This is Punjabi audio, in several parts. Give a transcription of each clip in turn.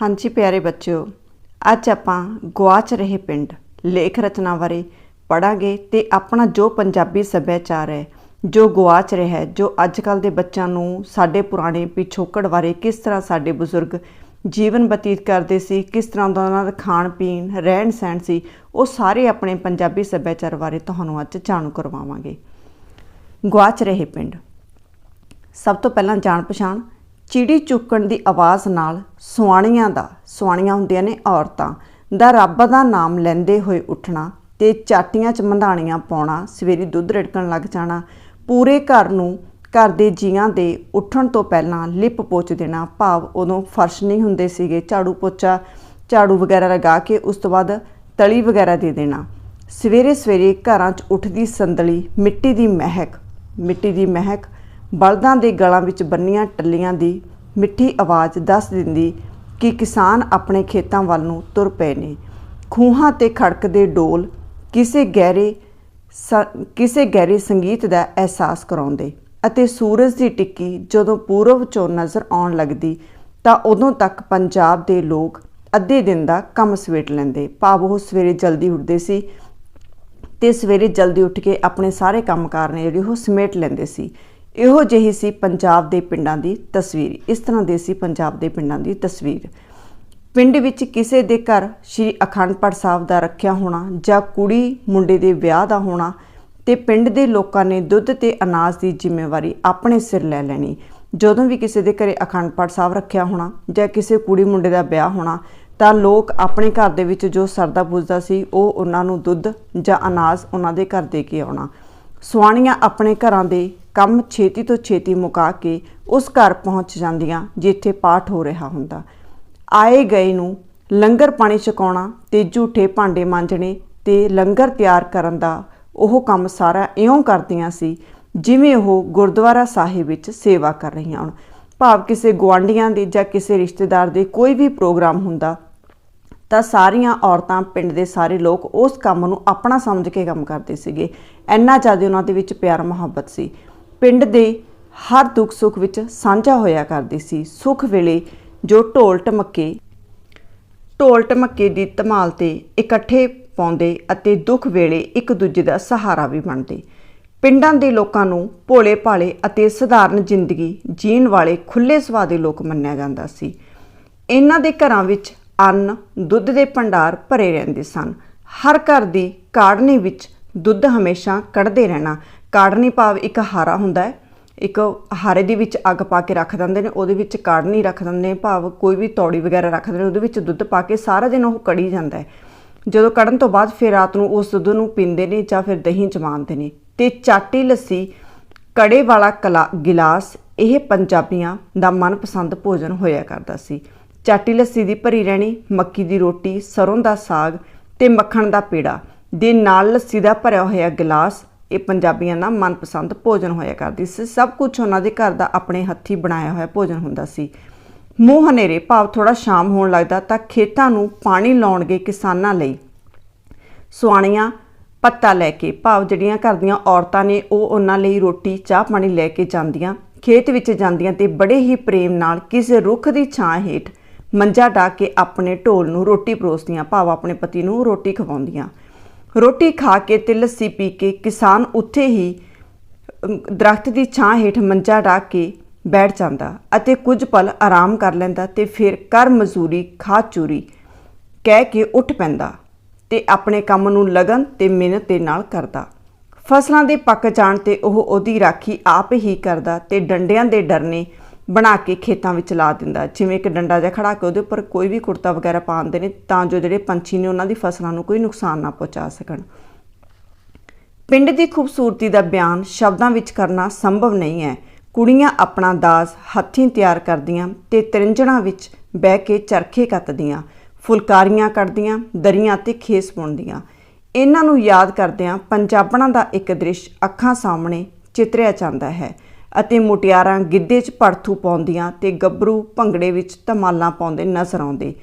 ਹਾਂਜੀ ਪਿਆਰੇ ਬੱਚਿਓ, ਅੱਜ ਆਪਾਂ ਗਵਾਚ ਰਹੇ ਪਿੰਡ, ਲੇਖ ਰਚਨਾ ਬਾਰੇ ਪੜਾਂਗੇ ਤੇ ਆਪਣਾ ਜੋ ਪੰਜਾਬੀ ਸੱਭਿਆਚਾਰ ਹੈ, ਜੋ ਗਵਾਚ ਰਿਹਾ ਹੈ, ਜੋ ਅੱਜ ਕੱਲ ਦੇ ਬੱਚਿਆਂ ਨੂੰ ਸਾਡੇ ਪੁਰਾਣੇ ਪਿਛੋਕੜ ਬਾਰੇ ਕਿਸ ਤਰ੍ਹਾਂ ਸਾਡੇ ਬਜ਼ੁਰਗ ਜੀਵਨ ਬਤੀਤ ਕਰਦੇ ਸੀ, ਕਿਸ ਤਰ੍ਹਾਂ ਦਾ ਉਹਨਾਂ ਦਾ ਖਾਣ ਪੀਣ ਰਹਿਣ ਸਹਿਣ ਸੀ, ਉਹ ਸਾਰੇ ਆਪਣੇ ਪੰਜਾਬੀ ਸੱਭਿਆਚਾਰ ਬਾਰੇ ਤੁਹਾਨੂੰ ਅੱਜ ਜਾਣੂ ਕਰਵਾਵਾਂਗੇ। ਗਵਾਚ ਰਹੇ ਪਿੰਡ। ਸਭ ਤੋਂ ਪਹਿਲਾਂ ਜਾਣ ਪਛਾਣ ਚਿੜੀ ਚੁੱਕਣ ਦੀ ਆਵਾਜ਼ ਨਾਲ ਸੁਆਣੀਆਂ ਦਾ, ਸੁਆਣੀਆਂ ਹੁੰਦੀਆਂ ਨੇ ਔਰਤਾਂ, ਦਾ ਰੱਬ ਦਾ ਨਾਮ ਲੈਂਦੇ ਹੋਏ ਉੱਠਣਾ ਤੇ ਚਾਟੀਆਂ 'ਚ ਮੰਧਾਣੀਆਂ ਪਾਉਣਾ, ਸਵੇਰੀ ਦੁੱਧ ਰੜਕਣ ਲੱਗ ਜਾਣਾ, ਪੂਰੇ ਘਰ ਨੂੰ, ਘਰ ਦੇ ਜੀਆਂ ਦੇ ਉੱਠਣ ਤੋਂ ਪਹਿਲਾਂ ਲਿਪ ਪੋਚ ਦੇਣਾ, ਭਾਵ ਉਦੋਂ ਫਰਸ਼ ਨਹੀਂ ਹੁੰਦੇ ਸੀਗੇ, ਝਾੜੂ ਪੋਚਾ, ਝਾੜੂ ਵਗੈਰਾ ਲਗਾ ਕੇ ਉਸ ਤੋਂ ਬਾਅਦ ਤਲੀ ਵਗੈਰਾ ਦੇ ਦੇਣਾ। ਸਵੇਰੇ ਸਵੇਰੇ ਘਰਾਂ 'ਚ ਉੱਠਦੀ ਸੰਦਲੀ ਮਿੱਟੀ ਦੀ ਮਹਿਕ, ਮਿੱਟੀ ਦੀ ਮਹਿਕ ਬਲਦਾਂ ਦੇ ਗਲਾਂ ਵਿੱਚ ਬੰਨੀਆਂ ਟੱਲੀਆਂ ਦੀ ਮਿੱਠੀ ਆਵਾਜ਼ ਦੱਸ ਦਿੰਦੀ ਕਿ ਕਿਸਾਨ ਆਪਣੇ ਖੇਤਾਂ ਵੱਲ ਨੂੰ ਤੁਰ ਪਏ ਨੇ। ਖੂਹਾਂ ਤੇ ਖੜਕਦੇ ਡੋਲ ਕਿਸੇ ਗਹਿਰੇ ਸ- ਕਿਸੇ ਗਹਿਰੇ ਸੰਗੀਤ ਦਾ ਅਹਿਸਾਸ ਕਰਾਉਂਦੇ ਅਤੇ ਸੂਰਜ ਦੀ ਟਿੱਕੀ ਜਦੋਂ ਪੂਰਬ ਚੋਂ ਨਜ਼ਰ ਆਉਣ ਲੱਗਦੀ ਤਾਂ ਉਦੋਂ ਤੱਕ ਪੰਜਾਬ ਦੇ ਲੋਕ ਅੱਧੇ ਦਿਨ ਦਾ ਕੰਮ ਸਵੇਟ ਲੈਂਦੇ। ਭਾਵ ਉਹ ਸਵੇਰੇ ਜਲਦੀ ਉੱਠਦੇ ਸੀ ਤੇ ਸਵੇਰੇ ਜਲਦੀ ਉੱਠ ਕੇ ਆਪਣੇ ਸਾਰੇ ਕੰਮਕਾਰ ਨੇ ਜਿਹੜੇ ਉਹ ਸਮੇਟ ਲੈਂਦੇ ਸੀ। ਇਹੋ ਜਿਹੀ ਸੀ ਪੰਜਾਬ ਦੇ ਪਿੰਡਾਂ ਦੀ ਤਸਵੀਰ। ਇਸ ਤਰ੍ਹਾਂ ਦੇ ਸੀ ਪੰਜਾਬ ਦੇ ਪਿੰਡਾਂ ਦੀ ਤਸਵੀਰ। ਪਿੰਡ ਵਿੱਚ ਕਿਸੇ ਦੇ ਘਰ ਸ਼੍ਰੀ ਅਖੰਡ ਪਾਠ ਸਾਹਿਬ ਦਾ ਰੱਖਿਆ ਹੋਣਾ ਜਾਂ ਕੁੜੀ ਮੁੰਡੇ ਦੇ ਵਿਆਹ ਦਾ ਹੋਣਾ ਤੇ ਪਿੰਡ ਦੇ ਲੋਕਾਂ ਨੇ ਦੁੱਧ ਤੇ ਅਨਾਜ ਦੀ ਜ਼ਿੰਮੇਵਾਰੀ ਆਪਣੇ ਸਿਰ ਲੈ ਲੈਣੀ। ਜਦੋਂ ਵੀ ਕਿਸੇ ਦੇ ਘਰੇ ਅਖੰਡ ਪਾਠ ਸਾਹਿਬ ਰੱਖਿਆ ਹੋਣਾ ਜਾਂ ਕਿਸੇ ਕੁੜੀ ਮੁੰਡੇ ਦਾ ਵਿਆਹ ਹੋਣਾ, ਤਾਂ ਲੋਕ ਆਪਣੇ ਘਰ ਦੇ ਵਿੱਚ ਜੋ ਸਰਦਾ ਪੁੱਜਦਾ ਸੀ, ਉਹ ਉਹਨਾਂ ਨੂੰ ਦੁੱਧ ਜਾਂ ਅਨਾਜ ਉਹਨਾਂ ਦੇ ਘਰ ਦੇ ਕੇ ਆਉਣਾ। ਸੁਆਣੀਆਂ ਆਪਣੇ ਘਰਾਂ ਦੇ ਕੰਮ ਛੇਤੀ ਤੋਂ ਛੇਤੀ ਮੁਕਾ ਕੇ ਉਸ ਘਰ ਪਹੁੰਚ ਜਾਂਦੀਆਂ ਜਿੱਥੇ ਪਾਠ ਹੋ ਰਿਹਾ ਹੁੰਦਾ। ਆਏ ਗਏ ਨੂੰ ਲੰਗਰ ਪਾਣੀ ਛਕਾਉਣਾ, ਤੇ ਝੂਠੇ ਭਾਂਡੇ ਮਾਂਜਣੇ, ਤੇ ਲੰਗਰ ਤਿਆਰ ਕਰਨ ਦਾ ਉਹ ਕੰਮ ਸਾਰਾ ਇਉਂ ਕਰਦੀਆਂ ਸੀ ਜਿਵੇਂ ਉਹ ਗੁਰਦੁਆਰਾ ਸਾਹਿਬ ਵਿੱਚ ਸੇਵਾ ਕਰ ਰਹੀਆਂ ਹੋਣ। ਭਾਵ ਕਿਸੇ ਗੁਆਂਢੀਆਂ ਦੇ ਜਾਂ ਕਿਸੇ ਰਿਸ਼ਤੇਦਾਰ ਦੇ ਕੋਈ ਵੀ ਪ੍ਰੋਗਰਾਮ ਹੁੰਦਾ, ਤਾਂ ਸਾਰੀਆਂ ਔਰਤਾਂ, ਪਿੰਡ ਦੇ ਸਾਰੇ ਲੋਕ ਉਸ ਕੰਮ ਨੂੰ ਆਪਣਾ ਸਮਝ ਕੇ ਕੰਮ ਕਰਦੇ ਸੀਗੇ। ਇੰਨਾ ਜ਼ਿਆਦਾ ਉਹਨਾਂ ਦੇ ਵਿੱਚ ਪਿਆਰ ਮੁਹੱਬਤ ਸੀ। ਪਿੰਡ ਦੇ ਹਰ ਦੁੱਖ ਸੁੱਖ ਵਿੱਚ ਸਾਂਝਾ ਹੋਇਆ ਕਰਦੀ ਸੀ। ਸੁੱਖ ਵੇਲੇ ਜੋ ਢੋਲ ਟਮੱਕੇ ਢੋਲ ਟਮੱਕੇ ਦੀ ਧਮਾਲ ਤੇ ਇਕੱਠੇ ਪਾਉਂਦੇ ਅਤੇ ਦੁੱਖ ਵੇਲੇ ਇੱਕ ਦੂਜੇ ਦਾ ਸਹਾਰਾ ਵੀ ਬਣਦੇ। ਪਿੰਡਾਂ ਦੇ ਲੋਕਾਂ ਨੂੰ ਭੋਲੇ ਭਾਲੇ ਅਤੇ ਸਧਾਰਨ ਜ਼ਿੰਦਗੀ ਜੀਣ ਵਾਲੇ ਖੁੱਲੇ ਸੁਭਾਅ ਦੇ ਲੋਕ ਮੰਨਿਆ ਜਾਂਦਾ ਸੀ। ਇਹਨਾਂ ਦੇ ਘਰਾਂ ਵਿੱਚ ਅੰਨ, ਦੁੱਧ ਦੇ ਭੰਡਾਰ ਭਰੇ ਰਹਿੰਦੇ ਸਨ। ਹਰ ਘਰ ਦੀ ਕਾੜਨੀ ਵਿੱਚ ਦੁੱਧ ਹਮੇਸ਼ਾ ਕੱਢਦੇ ਰਹਿਣਾ ਕਾੜਨੀ ਭਾਵ ਇੱਕ ਹਾਰਾ ਹੁੰਦਾ ਹੈ। ਇੱਕ ਹਾਰੇ ਦੇ ਵਿੱਚ ਅੱਗ ਪਾ ਕੇ ਰੱਖ ਦਿੰਦੇ ਨੇ, ਉਹਦੇ ਵਿੱਚ ਕਾੜਨੀ ਰੱਖ ਦਿੰਦੇ ਨੇ, ਭਾਵ ਕੋਈ ਵੀ ਤੌੜੀ ਵਗੈਰਾ ਰੱਖ ਦਿੰਦੇ ਨੇ, ਉਹਦੇ ਵਿੱਚ ਦੁੱਧ ਪਾ ਕੇ ਸਾਰਾ ਦਿਨ ਉਹ ਕੜੀ ਜਾਂਦਾ ਹੈ। ਜਦੋਂ ਕੜਨ ਤੋਂ ਬਾਅਦ ਫਿਰ ਰਾਤ ਨੂੰ ਉਸ ਦੁੱਧ ਨੂੰ ਪੀਂਦੇ ਨੇ ਜਾਂ ਫਿਰ ਦਹੀਂ ਜਮਾਉਂਦੇ ਨੇ। ਤੇ ਚਾਟੀ ਲੱਸੀ, ਕੜੇ ਵਾਲਾ ਕਲਾ ਗਿਲਾਸ, ਇਹ ਪੰਜਾਬੀਆਂ ਦਾ ਮਨਪਸੰਦ ਭੋਜਨ ਹੋਇਆ ਕਰਦਾ ਸੀ। ਚਾਟੀ ਲੱਸੀ ਦੀ ਭਰੀ ਰਹਿਣੀ, ਮੱਕੀ ਦੀ ਰੋਟੀ, ਸਰੋਂ ਦਾ ਸਾਗ ਤੇ ਮੱਖਣ ਦਾ ਪੇੜਾ ਦੇ ਨਾਲ ਲੱਸੀ ਦਾ ਭਰਿਆ ਹੋਇਆ ਗਿਲਾਸ ਇਹ ਪੰਜਾਬੀਆਂ ਦਾ ਮਨਪਸੰਦ ਭੋਜਨ ਹੋਇਆ ਕਰਦੀ ਸੀ। ਸਭ ਕੁਝ ਉਹਨਾਂ ਦੇ ਘਰ ਦਾ ਆਪਣੇ ਹੱਥੀ ਬਣਾਇਆ ਹੋਇਆ ਭੋਜਨ ਹੁੰਦਾ ਸੀ। ਮੂੰਹ ਹਨੇਰੇ ਭਾਵ ਥੋੜਾ ਸ਼ਾਮ ਹੋਣ ਲੱਗਦਾ ਤਾਂ ਖੇਤਾਂ ਨੂੰ ਪਾਣੀ ਲਾਉਣਗੇ ਕਿਸਾਨਾਂ ਲਈ ਸੁਆਣੀਆਂ ਪੱਤਾ ਲੈ ਕੇ, ਭਾਵ ਜਿਹੜੀਆਂ ਘਰ ਦੀਆਂ ਔਰਤਾਂ ਨੇ ਉਹ ਉਹਨਾਂ ਲਈ ਰੋਟੀ, ਚਾਹ ਪਾਣੀ ਲੈ ਕੇ ਜਾਂਦੀਆਂ। ਖੇਤ ਵਿੱਚ ਜਾਂਦੀਆਂ ਤੇ ਬੜੇ ਹੀ ਪ੍ਰੇਮ ਨਾਲ ਕਿਸੇ ਰੁੱਖ ਦੀ ਛਾਂ ਹੇਠ ਮੰਜਾ ਢਾ ਕੇ ਆਪਣੇ ਢੋਲ ਨੂੰ ਰੋਟੀ ਪਰੋਸਦੀਆਂ, ਭਾਵ ਆਪਣੇ ਪਤੀ ਨੂੰ ਰੋਟੀ ਖਵਾਉਂਦੀਆਂ। ਰੋਟੀ ਖਾ ਕੇ ਤੇ ਲੱਸੀ ਪੀ ਕੇ ਕਿਸਾਨ ਉੱਥੇ ਹੀ ਅਮ, ਦਰਖਤ ਦੀ ਛਾਂ ਹੇਠ ਮੰਜਾ ਢਾ ਕੇ ਬੈਠ ਜਾਂਦਾ ਅਤੇ ਕੁਝ ਪਲ ਆਰਾਮ ਕਰ ਲੈਂਦਾ ਤੇ ਫਿਰ ਕਰ ਮਜ਼ਦੂਰੀ ਖਾ ਚੂਰੀ ਕਹਿ ਕੇ ਉੱਠ ਪੈਂਦਾ ਤੇ ਆਪਣੇ ਕੰਮ ਨੂੰ ਲਗਨ ਤੇ ਮਿਹਨਤ ਦੇ ਨਾਲ ਕਰਦਾ। ਫਸਲਾਂ ਦੇ ਪੱਕ ਜਾਣ ਤੇ ਉਹ ਉਹਦੀ ਰਾਖੀ ਆਪ ਹੀ ਕਰਦਾ ਤੇ ਡੰਡਿਆਂ ਦੇ ਡਰਨੇ ਬਣਾ ਕੇ ਖੇਤਾਂ ਵਿੱਚ ਲਾ ਦਿੰਦਾ। ਜਿਵੇਂ ਇੱਕ ਡੰਡਾ ਜਿਹਾ ਖੜਾ ਕੇ ਉਹਦੇ ਉੱਪਰ ਕੋਈ ਵੀ ਕੁੜਤਾ ਵਗੈਰਾ ਪਾਉਂਦੇ ਨੇ ਤਾਂ ਜੋ ਜਿਹੜੇ ਪੰਛੀ ਨੇ ਉਹਨਾਂ ਦੀ ਫਸਲਾਂ ਨੂੰ ਕੋਈ ਨੁਕਸਾਨ ਨਾ ਪਹੁੰਚਾ ਸਕਣ। ਪਿੰਡ ਦੀ ਖੂਬਸੂਰਤੀ ਦਾ ਬਿਆਨ ਸ਼ਬਦਾਂ ਵਿੱਚ ਕਰਨਾ ਸੰਭਵ ਨਹੀਂ ਹੈ। ਕੁੜੀਆਂ ਆਪਣਾ ਦਾਸ ਹੱਥੀਂ ਤਿਆਰ ਕਰਦੀਆਂ ਤੇ ਤਰਿੰਜਣਾਂ ਵਿੱਚ ਬਹਿ ਕੇ ਚਰਖੇ ਕੱਤਦੀਆਂ, ਫੁਲਕਾਰੀਆਂ ਕੱਢਦੀਆਂ, ਦਰੀਆਂ ਤੇ ਖੇਸ ਬੁਣਦੀਆਂ। ਇਹਨਾਂ ਨੂੰ ਯਾਦ ਕਰਦਿਆਂ ਪੰਜਾਬਣਾਂ ਦਾ ਇੱਕ ਦ੍ਰਿਸ਼ ਅੱਖਾਂ ਸਾਹਮਣੇ ਚਿਤਰਿਆ ਜਾਂਦਾ ਹੈ। ਅਤੇ ਮੁਟਿਆਰਾਂ ਗਿੱਧੇ 'ਚ ਪੜਥੂ ਪਾਉਂਦੀਆਂ ਤੇ ਗੱਭਰੂ ਭੰਗੜੇ ਵਿੱਚ ਧਮਾਲਾਂ ਪਾਉਂਦੇ ਨਜ਼ਰ ਆਉਂਦੇ।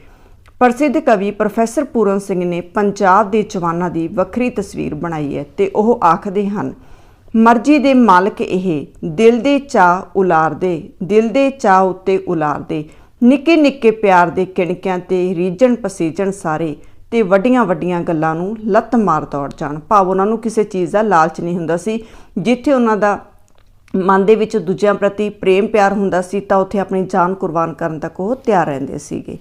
ਪ੍ਰਸਿੱਧ ਕਵੀ ਪ੍ਰੋਫੈਸਰ ਪੂਰਨ ਸਿੰਘ ਨੇ ਪੰਜਾਬ ਦੇ ਜਵਾਨਾਂ ਦੀ ਵੱਖਰੀ ਤਸਵੀਰ ਬਣਾਈ ਹੈ ਤੇ ਉਹ ਆਖਦੇ ਹਨ, ਮਰਜ਼ੀ ਦੇ ਮਾਲਕ ਇਹ, ਦਿਲ ਦੇ ਚਾਹ ਉਲਾਰਦੇ, ਦਿਲ ਦੇ ਚਾਹ ਉੱਤੇ ਉਲਾਰਦੇ, ਨਿੱਕੇ ਨਿੱਕੇ ਪਿਆਰ ਦੇ ਕਿਣਕਿਆਂ ਤੇ ਰੀਝਣ ਪਸੀਜਣ ਸਾਰੇ ਤੇ ਵੱਡੀਆਂ ਵੱਡੀਆਂ ਗੱਲਾਂ ਨੂੰ ਲੱਤ ਮਾਰ ਦੌੜ ਜਾਣ। ਭਾਵ ਉਹਨਾਂ ਨੂੰ ਕਿਸੇ ਚੀਜ਼ ਦਾ ਲਾਲਚ ਨਹੀਂ ਹੁੰਦਾ ਸੀ, ਜਿੱਥੇ ਉਹਨਾਂ ਦਾ ਮਨ ਦੇ ਵਿੱਚ ਦੂਜਿਆਂ ਪ੍ਰਤੀ ਪ੍ਰੇਮ ਪਿਆਰ ਹੁੰਦਾ ਸੀ ਤਾਂ ਉੱਥੇ ਆਪਣੀ ਜਾਨ ਕੁਰਬਾਨ ਕਰਨ ਤੱਕ ਉਹ ਤਿਆਰ ਰਹਿੰਦੇ ਸੀਗੇ।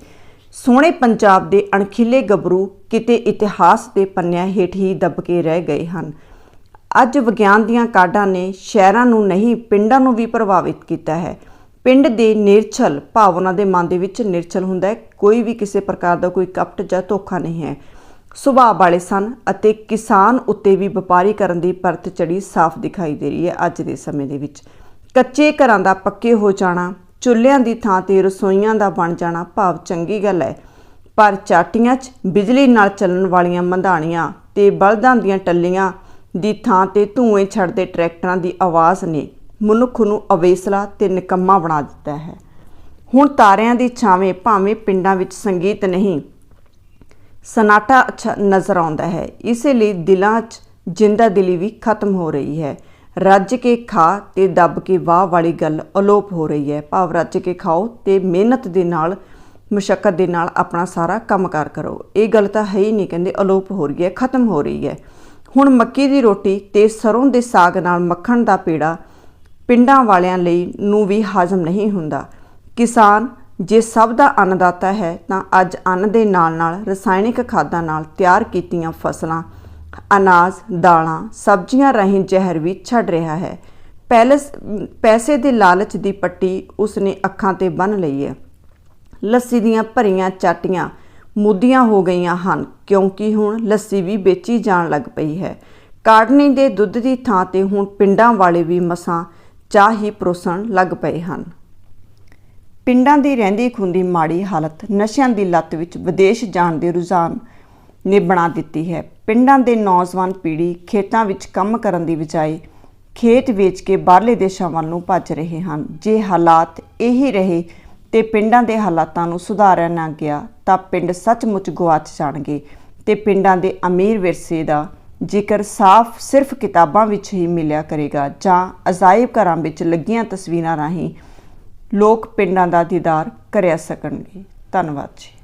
ਸੋਹਣੇ ਪੰਜਾਬ ਦੇ ਅਣਖੀਲੇ ਗੱਭਰੂ ਕਿਤੇ ਇਤਿਹਾਸ ਦੇ ਪੰਨਿਆਂ ਹੇਠ ਹੀ ਦਬ ਕੇ ਰਹਿ ਗਏ ਹਨ। ਅੱਜ ਵਿਗਿਆਨ ਦੀਆਂ ਕਾਢਾਂ ਨੇ ਸ਼ਹਿਰਾਂ ਨੂੰ ਨਹੀਂ, ਪਿੰਡਾਂ ਨੂੰ ਵੀ ਪ੍ਰਭਾਵਿਤ ਕੀਤਾ ਹੈ। ਪਿੰਡ ਦੇ ਨਿਰਛਲ ਭਾਵਨਾ ਦੇ ਮਨ ਦੇ ਵਿੱਚ ਨਿਰਛਲ ਹੁੰਦਾ ਹੈ। ਕੋਈ ਵੀ ਕਿਸੇ ਪ੍ਰਕਾਰ ਦਾ ਕੋਈ ਕਪਟ ਜਾਂ ਧੋਖਾ ਨਹੀਂ ਹੈ। ਸੁਭਾਅ ਵਾਲੇ ਸਨ ਅਤੇ ਕਿਸਾਨ ਉੱਤੇ ਵੀ ਵਪਾਰੀ ਕਰਨ ਦੀ ਪਰਤ ਚੜੀ ਸਾਫ਼ ਦਿਖਾਈ ਦੇ ਰਹੀ ਹੈ ਅੱਜ ਦੇ ਸਮੇਂ ਦੇ ਵਿੱਚ। ਕੱਚੇ ਘਰਾਂ ਦਾ ਪੱਕੇ ਹੋ ਜਾਣਾ, ਚੁੱਲ੍ਹਿਆਂ ਦੀ ਥਾਂ ਤੇ ਰਸੋਈਆਂ ਦਾ ਬਣ ਜਾਣਾ ਭਾਵ ਚੰਗੀ ਗੱਲ ਹੈ। ਪਰ ਚਾਟੀਆਂ 'ਚ ਬਿਜਲੀ ਨਾਲ ਚੱਲਣ ਵਾਲੀਆਂ ਮੰਧਾਣੀਆਂ ਤੇ ਬਲਦਾਂ ਦੀਆਂ ਟੱਲੀਆਂ ਦੀ ਥਾਂ ਤੇ ਧੂਏ ਛੱਡਦੇ ਟਰੈਕਟਰਾਂ ਦੀ ਆਵਾਜ਼ ਨੇ ਮਨੁੱਖ ਨੂੰ ਅਵੇਸਲਾ ਤੇ ਨਿਕੰਮਾ ਬਣਾ ਦਿੱਤਾ ਹੈ। ਹੁਣ ਤਾਰਿਆਂ ਦੀ ਛਾਵੇਂ ਭਾਵੇਂ ਪਿੰਡਾਂ ਵਿੱਚ ਸੰਗੀਤ ਨਹੀਂ ਸਨਾਟਾ ਅੱਛਾ ਨਜ਼ਰ ਆਉਂਦਾ ਹੈ। ਇਸੇ ਲਈ ਦਿਲਾਂ 'ਚ ਜਿੰਦਾ ਦਿਲੀ ਵੀ ਖਤਮ ਹੋ ਰਹੀ ਹੈ। ਰੱਜ ਕੇ ਖਾ ਤੇ ਦੱਬ ਕੇ ਵਾਹ ਵਾਲੀ ਗੱਲ ਅਲੋਪ ਹੋ ਰਹੀ ਹੈ। ਭਾਵ ਰੱਜ ਕੇ ਖਾਓ ਤੇ ਮਿਹਨਤ ਦੇ ਨਾਲ ਮੁਸ਼ਕਲ ਦੇ ਨਾਲ ਆਪਣਾ ਸਾਰਾ ਕੰਮਕਾਰ ਕਰੋ। ਇਹ ਗੱਲ ਤਾਂ ਹੈ ਹੀ ਨਹੀਂ ਕਹਿੰਦੇ ਅਲੋਪ ਹੋ ਰਹੀ ਹੈ, ਖਤਮ ਹੋ ਰਹੀ ਹੈ। ਹੁਣ ਮੱਕੀ ਦੀ ਰੋਟੀ ਤੇ ਸਰੋਂ ਦੇ ਸਾਗ ਨਾਲ ਮੱਖਣ ਦਾ ਪੇੜਾ ਪਿੰਡਾਂ ਵਾਲਿਆਂ ਲਈ ਨੂੰ ਵੀ ਹਾਜ਼ਮ ਨਹੀਂ ਹੁੰਦਾ। ਕਿਸਾਨ ਜੇ ਸਭ ਦਾ ਅੰਨਦਾਤਾ ਹੈ, ਤਾਂ ਅੱਜ ਅੰਨ ਦੇ ਨਾਲ-ਨਾਲ ਰਸਾਇਣਿਕ ਖਾਦਾਂ ਨਾਲ ਤਿਆਰ ਕੀਤੀਆਂ ਫਸਲਾਂ, ਅਨਾਜ, ਦਾਲਾਂ, ਸਬਜ਼ੀਆਂ ਰਾਹੀਂ ਜ਼ਹਿਰ ਵੀ ਛੱਡ ਰਿਹਾ ਹੈ। ਪੈਲਸ, ਪੈਸੇ ਦੇ ਲਾਲਚ ਦੀ ਪੱਟੀ ਉਸਨੇ ਅੱਖਾਂ ਤੇ ਬੰਨ ਲਈ ਹੈ। ਲੱਸੀ ਦੀਆਂ ਭਰੀਆਂ ਚਾਟੀਆਂ ਮੁੱਦੀਆਂ ਹੋ ਗਈਆਂ ਹਨ, ਕਿਉਂਕਿ ਹੁਣ ਲੱਸੀ ਵੀ ਵੇਚੀ ਜਾਣ ਲੱਗ ਪਈ ਹੈ। ਕਾੜਨੀ ਦੇ ਦੁੱਧ ਦੀ ਥਾਂ ਤੇ ਹੁਣ ਪਿੰਡਾਂ ਵਾਲੇ ਵੀ ਮਸਾਂ ਚਾਹ ਹੀ ਪਰੋਸਣ ਲੱਗ ਪਏ ਹਨ। ਪਿੰਡਾਂ ਦੀ ਰਹਿੰਦੀ ਖੁੰਦੀ ਮਾੜੀ ਹਾਲਤ ਨਸ਼ਿਆਂ ਦੀ ਲੱਤ ਵਿੱਚ ਵਿਦੇਸ਼ ਜਾਣ ਦੇ ਰੁਝਾਨ ਨੇ ਬਣਾ ਦਿੱਤੀ ਹੈ। ਪਿੰਡਾਂ ਦੇ ਨੌਜਵਾਨ ਪੀੜ੍ਹੀ ਖੇਤਾਂ ਵਿੱਚ ਕੰਮ ਕਰਨ ਦੀ ਬਜਾਏ ਖੇਤ ਵੇਚ ਕੇ ਬਾਹਰਲੇ ਦੇਸ਼ਾਂ ਵੱਲ ਨੂੰ ਭੱਜ ਰਹੇ ਹਨ। ਜੇ ਹਾਲਾਤ ਇਹੀ ਰਹੇ ਤੇ ਪਿੰਡਾਂ ਦੇ ਹਾਲਾਤਾਂ ਨੂੰ ਸੁਧਾਰਿਆ ਨਾ ਗਿਆ ਤਾਂ ਪਿੰਡ ਸੱਚਮੁੱਚ ਗੁਆਚ ਜਾਣਗੇ ਤੇ ਪਿੰਡਾਂ ਦੇ ਅਮੀਰ ਵਿਰਸੇ ਦਾ ਜ਼ਿਕਰ ਸਾਫ਼ ਸਿਰਫ ਕਿਤਾਬਾਂ ਵਿੱਚ ਹੀ ਮਿਲਿਆ ਕਰੇਗਾ ਜਾਂ ਅਜਾਇਬ ਘਰਾਂ ਵਿੱਚ ਲੱਗੀਆਂ ਤਸਵੀਰਾਂ ਰਾਹੀਂ ਲੋਕ ਪਿੰਡਾਂ ਦਾ ਦੀਦਾਰ ਕਰਿਆ ਸਕਣਗੇ। ਧੰਨਵਾਦ ਜੀ।